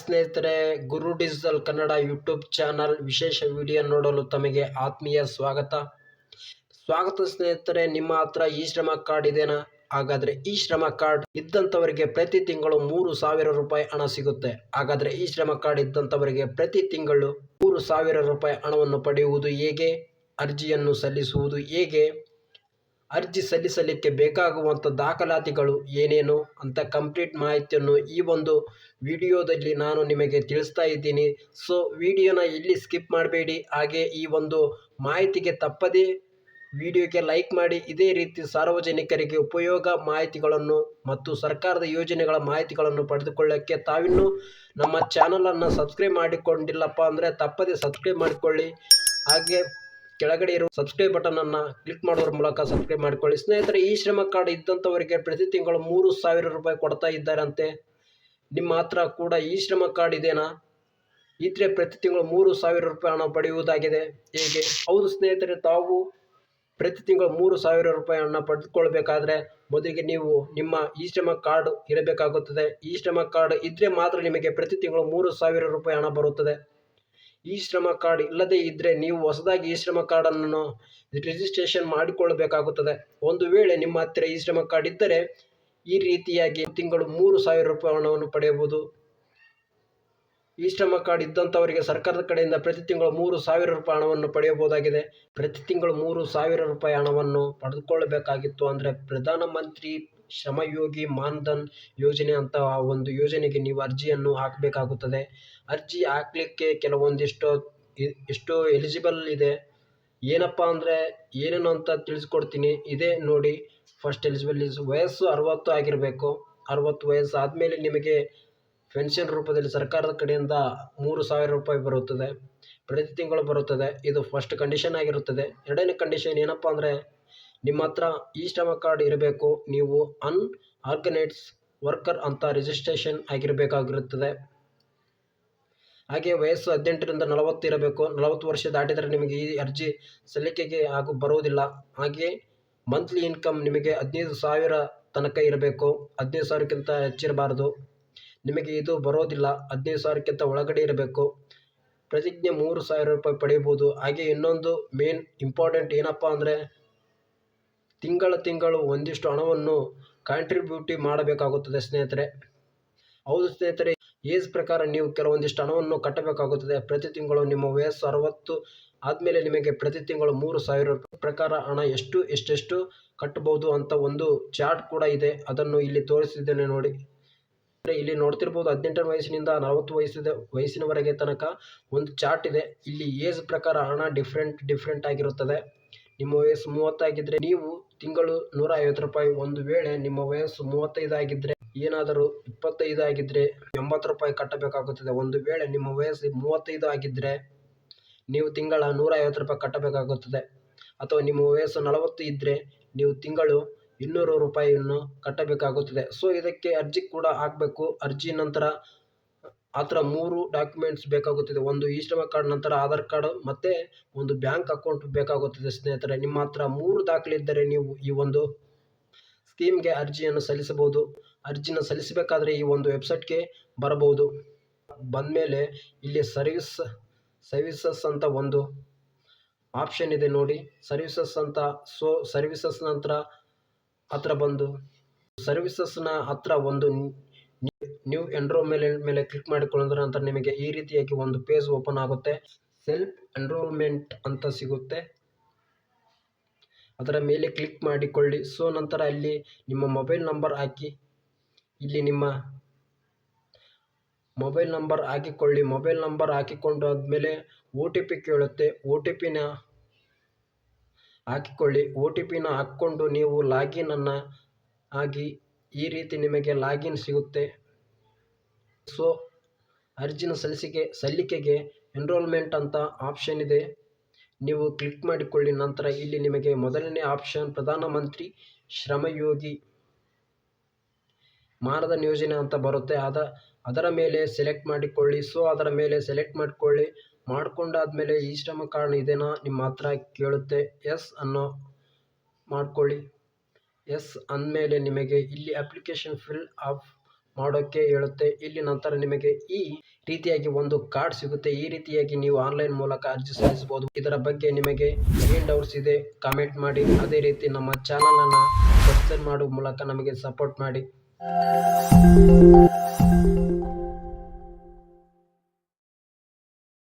ಸ್ನೇಹಿತರೆ, Guru digital Kannada YouTube channel ವಿಶೇಷ video ನೋಡಲು ತಮಗೆ ಆತ್ಮೀಯ ಸ್ವಾಗತ. ಸ್ವಾಗತ ಸ್ನೇಹಿತರೆ, ನಿಮ್ಮ ಹತ್ರ ಈ ಶ್ರಮ ಕಾರ್ಡ್ ಇದೆನಾ? ಹಾಗಾದರೆ ಈ ಶ್ರಮ ಕಾರ್ಡ್ ಇದ್ದಂಥವರಿಗೆ ಪ್ರತಿ ತಿಂಗಳು ಮೂರು ಸಾವಿರ ರೂಪಾಯಿ ಹಣ ಸಿಗುತ್ತೆ. ಹಾಗಾದರೆ ಈ ಶ್ರಮ ಕಾರ್ಡ್ ಇದ್ದಂಥವರಿಗೆ ಪ್ರತಿ ತಿಂಗಳು ಮೂರು ಸಾವಿರ ರೂಪಾಯಿ ಹಣವನ್ನು ಪಡೆಯುವುದು ಹೇಗೆ? ಅರ್ಜಿಯನ್ನು ಸಲ್ಲಿಸುವುದು ಹೇಗೆ? ಅರ್ಜಿ ಸಲ್ಲಿಸಲಿಕ್ಕೆ ಬೇಕಾಗುವಂಥ ದಾಖಲಾತಿಗಳು ಏನೇನು ಅಂತ ಕಂಪ್ಲೀಟ್ ಮಾಹಿತಿಯನ್ನು ಈ ಒಂದು ವಿಡಿಯೋದಲ್ಲಿ ನಾನು ನಿಮಗೆ ತಿಳಿಸ್ತಾ ಇದ್ದೀನಿ. ಸೊ, ವಿಡಿಯೋನ ಇಲ್ಲಿ ಸ್ಕಿಪ್ ಮಾಡಬೇಡಿ. ಹಾಗೆ ಈ ಒಂದು ಮಾಹಿತಿಗೆ ತಪ್ಪದೇ ವಿಡಿಯೋಗೆ ಲೈಕ್ ಮಾಡಿ. ಇದೇ ರೀತಿ ಸಾರ್ವಜನಿಕರಿಗೆ ಉಪಯೋಗ ಮಾಹಿತಿಗಳನ್ನು ಮತ್ತು ಸರ್ಕಾರದ ಯೋಜನೆಗಳ ಮಾಹಿತಿಗಳನ್ನು ಪಡೆದುಕೊಳ್ಳೋಕ್ಕೆ ತಾವಿನ್ನೂ ನಮ್ಮ ಚಾನಲನ್ನು ಸಬ್ಸ್ಕ್ರೈಬ್ ಮಾಡಿಕೊಂಡಿಲ್ಲಪ್ಪ ಅಂದರೆ ತಪ್ಪದೇ ಸಬ್ಸ್ಕ್ರೈಬ್ ಮಾಡಿಕೊಳ್ಳಿ. ಹಾಗೆ ಕೆಳಗಡೆ ಇರುವ ಸಬ್ಸ್ಕ್ರೈಬ್ ಬಟನ್ ಅನ್ನ ಕ್ಲಿಕ್ ಮಾಡೋದ್ರ ಮೂಲಕ ಸಬ್ಸ್ಕ್ರೈಬ್ ಮಾಡಿಕೊಳ್ಳಿ. ಸ್ನೇಹಿತರೆ, ಈ ಶ್ರಮ ಕಾರ್ಡ್ ಇದ್ದಂಥವರಿಗೆ ಪ್ರತಿ ತಿಂಗಳು ಮೂರು ಸಾವಿರ ರೂಪಾಯಿ ಕೊಡ್ತಾ ಇದ್ದಾರಂತೆ. ನಿಮ್ಮ ಹತ್ರ ಕೂಡ ಈ ಶ್ರಮ ಕಾರ್ಡ್ ಇದೇನಾ? ಇದ್ರೆ ಪ್ರತಿ ತಿಂಗಳು ಮೂರು ಸಾವಿರ ರೂಪಾಯಿ ಹಣ ಪಡೆಯುವುದಾಗಿದೆ. ಹೇಗೆ? ಹೌದು ಸ್ನೇಹಿತರೆ, ತಾವು ಪ್ರತಿ ತಿಂಗಳು ಮೂರು ಸಾವಿರ ರೂಪಾಯಿ ಹಣ ಪಡೆದುಕೊಳ್ಬೇಕಾದ್ರೆ ಮೊದಲಿಗೆ ನೀವು ನಿಮ್ಮ ಈ ಶ್ರಮ ಕಾರ್ಡ್ ಇರಬೇಕಾಗುತ್ತದೆ. ಈ ಶ್ರಮ ಕಾರ್ಡ್ ಇದ್ರೆ ಮಾತ್ರ ನಿಮಗೆ ಪ್ರತಿ ತಿಂಗಳು ಮೂರು ಸಾವಿರ ರೂಪಾಯಿ ಹಣ ಬರುತ್ತದೆ. ಈ ಶ್ರಮ ಕಾರ್ಡ್ ಇಲ್ಲದೇ ಇದ್ದರೆ ನೀವು ಹೊಸದಾಗಿ ಈ ಶ್ರಮ ಕಾರ್ಡನ್ನು ರಿಜಿಸ್ಟ್ರೇಷನ್ ಮಾಡಿಕೊಳ್ಳಬೇಕಾಗುತ್ತದೆ ಒಂದು ವೇಳೆ ನಿಮ್ಮ ಹತ್ತಿರ ಈ ಶ್ರಮ ಕಾರ್ಡ್ ಇದ್ದರೆ ಈ ರೀತಿಯಾಗಿ ತಿಂಗಳು ಮೂರು ಸಾವಿರ ರೂಪಾಯಿ ಹಣವನ್ನು ಪಡೆಯಬಹುದು. ಈ ಶ್ರಮ ಕಾರ್ಡ್ ಇದ್ದಂಥವರಿಗೆ ಸರ್ಕಾರದ ಕಡೆಯಿಂದ ಪ್ರತಿ ತಿಂಗಳು ಮೂರು ಸಾವಿರ ರೂಪಾಯಿ ಹಣವನ್ನು ಪಡೆಯಬಹುದಾಗಿದೆ. ಪ್ರತಿ ತಿಂಗಳು ಮೂರು ಸಾವಿರ ರೂಪಾಯಿ ಹಣವನ್ನು ಪಡೆದುಕೊಳ್ಳಬೇಕಾಗಿತ್ತು ಅಂದರೆ ಪ್ರಧಾನಮಂತ್ರಿ ಶ್ರಮಯೋಗಿ ಮಾನ್ಧನ್ ಯೋಜನೆ ಅಂತ ಆ ಒಂದು ಯೋಜನೆಗೆ ನೀವು ಅರ್ಜಿಯನ್ನು ಹಾಕಬೇಕಾಗುತ್ತದೆ. ಅರ್ಜಿ ಹಾಕಲಿಕ್ಕೆ ಕೆಲವೊಂದಿಷ್ಟು ಎಷ್ಟು ಎಲಿಜಿಬಲ್ ಇದೆ. ಏನಪ್ಪ ಅಂದರೆ ಏನೇನು ಅಂತ ತಿಳಿಸ್ಕೊಡ್ತೀನಿ. ಇದೇ ನೋಡಿ, ಫಸ್ಟ್ ಎಲಿಜಿಬಲ್ ಇಸ್ ವಯಸ್ಸು ಅರವತ್ತು ಆಗಿರಬೇಕು. ಅರವತ್ತು ವಯಸ್ಸು ಆದಮೇಲೆ ನಿಮಗೆ ಪೆನ್ಷನ್ ರೂಪದಲ್ಲಿ ಸರ್ಕಾರದ ಕಡೆಯಿಂದ ಮೂರು ಸಾವಿರ ರೂಪಾಯಿ ಬರುತ್ತದೆ. ಪ್ರತಿ ತಿಂಗಳು ಬರುತ್ತದೆ. ಇದು ಫಸ್ಟ್ ಕಂಡೀಷನ್ ಆಗಿರುತ್ತದೆ. ಎರಡನೇ ಕಂಡೀಷನ್ ಏನಪ್ಪ ಅಂದರೆ ನಿಮ್ಮ ಹತ್ರ ಇ ಶ್ರಮ ಕಾರ್ಡ್ ಇರಬೇಕು, ನೀವು ಅನ್ ಆರ್ಗನೈಟ್ಸ್ ವರ್ಕರ್ ಅಂತ ರಿಜಿಸ್ಟ್ರೇಷನ್ ಆಗಿರಬೇಕಾಗಿರುತ್ತದೆ. ಹಾಗೆ ವಯಸ್ಸು ಹದಿನೆಂಟರಿಂದ ನಲವತ್ತು ಇರಬೇಕು. ನಲವತ್ತು ವರ್ಷ ದಾಟಿದರೆ ನಿಮಗೆ ಈ ಅರ್ಜಿ ಸಲ್ಲಿಕೆಗೆ ಹಾಗೂ ಬರುವುದಿಲ್ಲ. ಹಾಗೆ ಮಂತ್ಲಿ ಇನ್ಕಮ್ ನಿಮಗೆ ಹದಿನೈದು ಸಾವಿರ ತನಕ ಇರಬೇಕು. ಹದಿನೈದು ಸಾವಿರಕ್ಕಿಂತ ಹೆಚ್ಚಿರಬಾರದು. ನಿಮಗೆ ಇದು ಬರೋದಿಲ್ಲ. ಹದಿನೈದು ಸಾವಿರಕ್ಕಿಂತ ಒಳಗಡೆ ಇರಬೇಕು. ಪ್ರತಿಜ್ಞೆ ಮೂರು ಸಾವಿರ ರೂಪಾಯಿ ಪಡೆಯಬಹುದು. ಹಾಗೆ ಇನ್ನೊಂದು ಮೇನ್ ಇಂಪಾರ್ಟೆಂಟ್ ಏನಪ್ಪ ಅಂದರೆ ತಿಂಗಳ ತಿಂಗಳು ಒಂದಿಷ್ಟು ಹಣವನ್ನು ಕಾಂಟ್ರಿಬ್ಯೂಟಿ ಮಾಡಬೇಕಾಗುತ್ತದೆ ಸ್ನೇಹಿತರೆ. ಹೌದು ಸ್ನೇಹಿತರೆ, ಏಜ್ ಪ್ರಕಾರ ನೀವು ಕೆಲವೊಂದಿಷ್ಟು ಹಣವನ್ನು ಕಟ್ಟಬೇಕಾಗುತ್ತದೆ. ಪ್ರತಿ ತಿಂಗಳು ನಿಮ್ಮ ವಯಸ್ಸು ಅರವತ್ತು ಆದಮೇಲೆ ನಿಮಗೆ ಪ್ರತಿ ತಿಂಗಳು ಮೂರು ಸಾವಿರ ಪ್ರಕಾರ ಹಣ ಎಷ್ಟು, ಎಷ್ಟೆಷ್ಟು ಕಟ್ಟಬಹುದು ಅಂತ ಒಂದು ಚಾರ್ಟ್ ಕೂಡ ಇದೆ. ಅದನ್ನು ಇಲ್ಲಿ ತೋರಿಸಿದ್ದೇನೆ ನೋಡಿ. ಇಲ್ಲಿ ನೋಡ್ತಿರ್ಬೋದು ಹದಿನೆಂಟನೇ ವಯಸ್ಸಿನಿಂದ ನಲವತ್ತು ವಯಸ್ಸಿದ, ವಯಸ್ಸಿನವರೆಗೆ ತನಕ ಒಂದು ಚಾರ್ಟ್ ಇದೆ. ಇಲ್ಲಿ ಏಜ್ ಪ್ರಕಾರ ಹಣ ಡಿಫ್ರೆಂಟ್ ಡಿಫ್ರೆಂಟ್ ಆಗಿರುತ್ತದೆ. ನಿಮ್ಮ ವಯಸ್ಸು ಮೂವತ್ತಾಗಿದ್ದರೆ ನೀವು ತಿಂಗಳು ನೂರ ಐವತ್ತು ರೂಪಾಯಿ ಒಂದು ವೇಳೆ ನಿಮ್ಮ ವಯಸ್ಸು ಮೂವತ್ತೈದು ಆಗಿದ್ದರೆ ಏನಾದರೂ ಇಪ್ಪತ್ತೈದು ಆಗಿದ್ದರೆ ಎಂಬತ್ತು ರೂಪಾಯಿ ಕಟ್ಟಬೇಕಾಗುತ್ತದೆ. ಒಂದು ವೇಳೆ ನಿಮ್ಮ ವಯಸ್ಸು ಮೂವತ್ತೈದು ಆಗಿದ್ದರೆ ನೀವು ತಿಂಗಳ ನೂರ ಐವತ್ತು ರೂಪಾಯಿ ಕಟ್ಟಬೇಕಾಗುತ್ತದೆ. ಅಥವಾ ನಿಮ್ಮ ವಯಸ್ಸು ನಲವತ್ತು ಇದ್ದರೆ ನೀವು ತಿಂಗಳು ಇನ್ನೂರು ರೂಪಾಯಿಯನ್ನು ಕಟ್ಟಬೇಕಾಗುತ್ತದೆ. ಸೊ ಇದಕ್ಕೆ ಅರ್ಜಿ ಕೂಡ ಹಾಕಬೇಕು. ಅರ್ಜಿ ನಂತರ ಆ ಥರ ಮೂರು ಡಾಕ್ಯುಮೆಂಟ್ಸ್ ಬೇಕಾಗುತ್ತದೆ. ಒಂದು ಇ ಶ್ರಮ ಕಾರ್ಡ್ ನಂತರ ಆಧಾರ್ ಕಾರ್ಡ್, ಮತ್ತು ಒಂದು ಬ್ಯಾಂಕ್ ಅಕೌಂಟ್ ಬೇಕಾಗುತ್ತದೆ ಸ್ನೇಹಿತರೆ. ನಿಮ್ಮ ಹತ್ರ ಮೂರು ದಾಖಲೆ ಇದ್ದರೆ ನೀವು ಈ ಒಂದು ಸ್ಕೀಮ್ಗೆ ಅರ್ಜಿಯನ್ನು ಸಲ್ಲಿಸಬಹುದು. ಅರ್ಜಿನ ಸಲ್ಲಿಸಬೇಕಾದ್ರೆ ಈ ಒಂದು ವೆಬ್ಸೈಟ್ಗೆ ಬರಬಹುದು. ಬಂದ ಮೇಲೆ ಇಲ್ಲಿ ಸರ್ವಿಸ್ ಸರ್ವಿಸಸ್ ಅಂತ ಒಂದು ಆಪ್ಷನ್ ಇದೆ ನೋಡಿ. ಸರ್ವಿಸಸ್ ಅಂತ ಸೊ ಸರ್ವಿಸಸ್ ನಂತರ ಹತ್ರ ಬಂದು ಸರ್ವಿಸಸ್ನ ಹತ್ರ ಒಂದು ನ್ಯೂ ಎನ್ರೋ ಮೇಲೆ ಕ್ಲಿಕ್ ಮಾಡಿಕೊಳ್ಳೋದ್ರ ನಂತರ ನಿಮಗೆ ಈ ರೀತಿಯಾಗಿ ಒಂದು ಪೇಜ್ ಓಪನ್ ಆಗುತ್ತೆ. ಸೆಲ್ಫ್ ಎನ್ರೋಲ್ಮೆಂಟ್ ಅಂತ ಸಿಗುತ್ತೆ. ಅದರ ಮೇಲೆ ಕ್ಲಿಕ್ ಮಾಡಿಕೊಳ್ಳಿ. ಸೊ ನಂತರ ಅಲ್ಲಿ ನಿಮ್ಮ ಮೊಬೈಲ್ ನಂಬರ್ ಹಾಕಿ. ಇಲ್ಲಿ ನಿಮ್ಮ ಮೊಬೈಲ್ ನಂಬರ್ ಹಾಕಿಕೊಳ್ಳಿ. ಮೊಬೈಲ್ ನಂಬರ್ ಹಾಕಿಕೊಂಡು ಆದಮೇಲೆ ಒ ಟಿ ಪಿ ಕೇಳುತ್ತೆ ಒ ಟಿ ಪಿನ ಹಾಕಿಕೊಳ್ಳಿ. ಒ ಟಿ ಪಿನ ಹಾಕ್ಕೊಂಡು ನೀವು ಲಾಗಿನನ್ನು ಆಗಿ ಈ ರೀತಿ ನಿಮಗೆ ಲಾಗಿನ್ ಸಿಗುತ್ತೆ. ಸೊ, ಅರ್ಜಿನ ಸಲ್ಲಿಸಿಕೆ, ಸಲ್ಲಿಕೆಗೆ ಎನ್ರೋಲ್ಮೆಂಟ್ ಅಂತ ಆಪ್ಷನ್ ಇದೆ. ನೀವು ಕ್ಲಿಕ್ ಮಾಡಿಕೊಳ್ಳಿ, ನಂತರ ಇಲ್ಲಿ ನಿಮಗೆ ಮೊದಲನೇ ಆಪ್ಷನ್ ಪ್ರಧಾನಮಂತ್ರಿ ಶ್ರಮಯೋಗಿ ಮಾರದ ಯೋಜನೆ ಅಂತ ಬರುತ್ತೆ. ಅದ ಅದರ ಮೇಲೆ ಸೆಲೆಕ್ಟ್ ಮಾಡಿಕೊಳ್ಳಿ. ಸೊ, ಅದರ ಮೇಲೆ ಸೆಲೆಕ್ಟ್ ಮಾಡಿಕೊಳ್ಳಿ. ಮಾಡ್ಕೊಂಡಾದ್ಮೇಲೆ ಈ ಶ್ರಮ ಕಾರಣ ಇದೇನಾ ನಿಮ್ಮ ಹತ್ರ ಕೇಳುತ್ತೆ. ಎಸ್ ಅನ್ನೋ ಮಾಡಿಕೊಳ್ಳಿ. ಎಸ್ ಅಂದಮೇಲೆ ನಿಮಗೆ ಇಲ್ಲಿ ಅಪ್ಲಿಕೇಶನ್ ಫಿಲ್ ಆಫ್ ಮಾಡೋಕ್ಕೆ ಹೇಳುತ್ತೆ. ಇಲ್ಲಿ ನಂತರ ನಿಮಗೆ ಈ ರೀತಿಯಾಗಿ ಒಂದು ಕಾರ್ಡ್ ಸಿಗುತ್ತೆ. ಈ ರೀತಿಯಾಗಿ ನೀವು ಆನ್ಲೈನ್ ಮೂಲಕ ಅರ್ಜಿ ಸಲ್ಲಿಸಬಹುದು. ಇದರ ಬಗ್ಗೆ ನಿಮಗೆ ಏನ್ ಡೌಟ್ಸ್ ಇದೆ ಕಾಮೆಂಟ್ ಮಾಡಿ. ಅದೇ ರೀತಿ ನಮ್ಮ ಚಾನಲ್ ಅನ್ನ ಸಬ್ಸ್ಕ್ರೈಬ್ ಮಾಡುವ ಮೂಲಕ ನಮಗೆ ಸಪೋರ್ಟ್ ಮಾಡಿ.